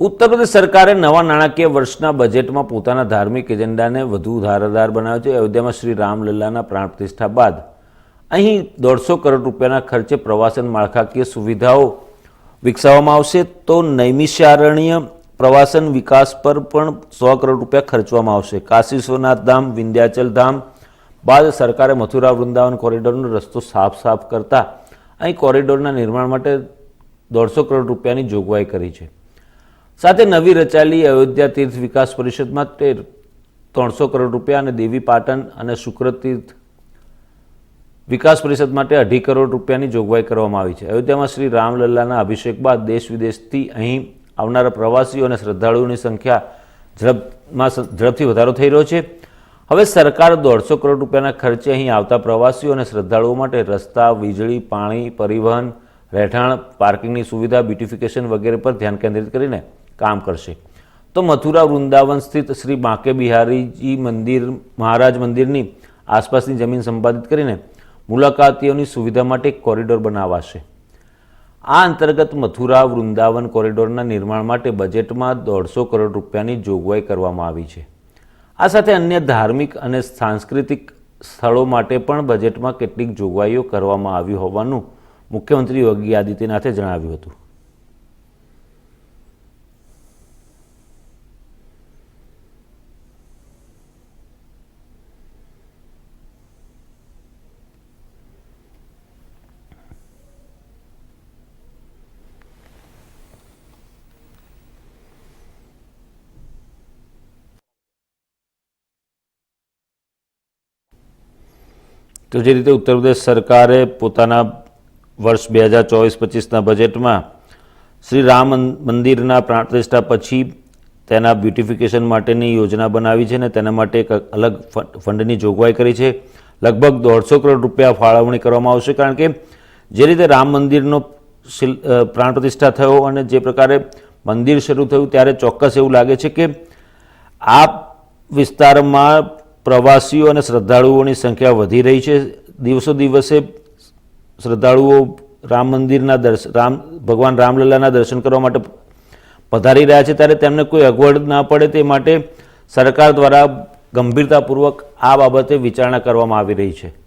ઉત્તર પ્રદેશ સરકારે નવા નાણાકીય વર્ષના બજેટમાં પોતાના ધાર્મિક એજન્ડાને વધુ ધારાદાર બનાવ્યો છે. અયોધ્યામાં શ્રી રામલલ્લાના પ્રાણ પ્રતિષ્ઠા બાદ અહીં દોઢસો કરોડ રૂપિયાના ખર્ચે પ્રવાસન માળખાકીય સુવિધાઓ વિકસાવવામાં આવશે. તો નૈમિષારણ્ય પ્રવાસન વિકાસ પર પણ સો કરોડ રૂપિયા ખર્ચવામાં આવશે. કાશી વિશ્વનાથ ધામ, વિંધ્યાચલ ધામ બાદ સરકારે મથુરા, વૃંદાવન કોરિડોરનો રસ્તો સાફ સાફ કરતા અહીં કોરિડોરના નિર્માણ માટે દોઢસો કરોડ રૂપિયાની જોગવાઈ કરી છે. સાથે નવી રચાયેલી અયોધ્યા તીર્થ વિકાસ પરિષદ માટે ત્રણસો કરોડ રૂપિયા અને દેવી પાટણ અને શુક્ર તીર્થ વિકાસ પરિષદ માટે અઢી કરોડ રૂપિયાની જોગવાઈ કરવામાં આવી છે. અયોધ્યામાં શ્રી રામલલ્લાના અભિષેક બાદ દેશ વિદેશથી અહીં આવનારા પ્રવાસીઓ અને શ્રદ્ધાળુઓની સંખ્યા ઝડપમાં ઝડપથી વધારો થઈ રહ્યો છે. હવે સરકાર દોઢસો કરોડ રૂપિયાના ખર્ચે અહીં આવતા પ્રવાસીઓ અને શ્રદ્ધાળુઓ માટે રસ્તા, વીજળી, પાણી, પરિવહન, રહેઠાણ, પાર્કિંગની સુવિધા, બ્યુટિફિકેશન વગેરે પર ધ્યાન કેન્દ્રિત કરીને કામ કરશે. તો મથુરા વૃંદાવન સ્થિત શ્રી બાંકે બિહારીજી મંદિર, મહારાજ મંદિરની આસપાસની જમીન સંપાદિત કરીને મુલાકાતીઓની સુવિધા માટે કોરિડોર બનાવાશે. આ અંતર્ગત મથુરા વૃંદાવન કોરિડોરના નિર્માણ માટે બજેટમાં દોઢસો કરોડ રૂપિયાની જોગવાઈ કરવામાં આવી છે. આ સાથે અન્ય ધાર્મિક અને સાંસ્કૃતિક સ્થળો માટે પણ બજેટમાં કેટલીક જોગવાઈઓ કરવામાં આવી હોવાનું મુખ્યમંત્રી યોગી આદિત્યનાથે જણાવ્યું હતું. તો જે રીતે ઉત્તર પ્રદેશ સરકારે પોતાના વર્ષ બે હજાર ચોવીસ પચીસના બજેટમાં શ્રી રામ મંદિરના પ્રાણ પ્રતિષ્ઠા પછી તેના બ્યુટિફિકેશન માટેની યોજના બનાવી છે અને તેના માટે એક અલગ ફંડની જોગવાઈ કરી છે. લગભગ દોઢસો કરોડ રૂપિયા ફાળવણી કરવામાં આવશે કારણ કે જે રીતે રામ મંદિરનો શિલ પ્રાણ પ્રતિષ્ઠા થયો અને જે પ્રકારે મંદિર શરૂ થયું ત્યારે ચોક્કસ એવું લાગે છે કે આ વિસ્તારમાં પ્રવાસીઓ અને શ્રદ્ધાળુઓની સંખ્યા વધી રહી છે. દિવસો દિવસે શ્રદ્ધાળુઓ રામ મંદિરના દર્શન રામ, ભગવાન રામલલ્લાના દર્શન કરવા માટે પધારી રહ્યા છે. ત્યારે તેમને કોઈ અગવડ ના પડે તે માટે સરકાર દ્વારા ગંભીરતાપૂર્વક આ બાબતે વિચારણા કરવામાં આવી રહી છે.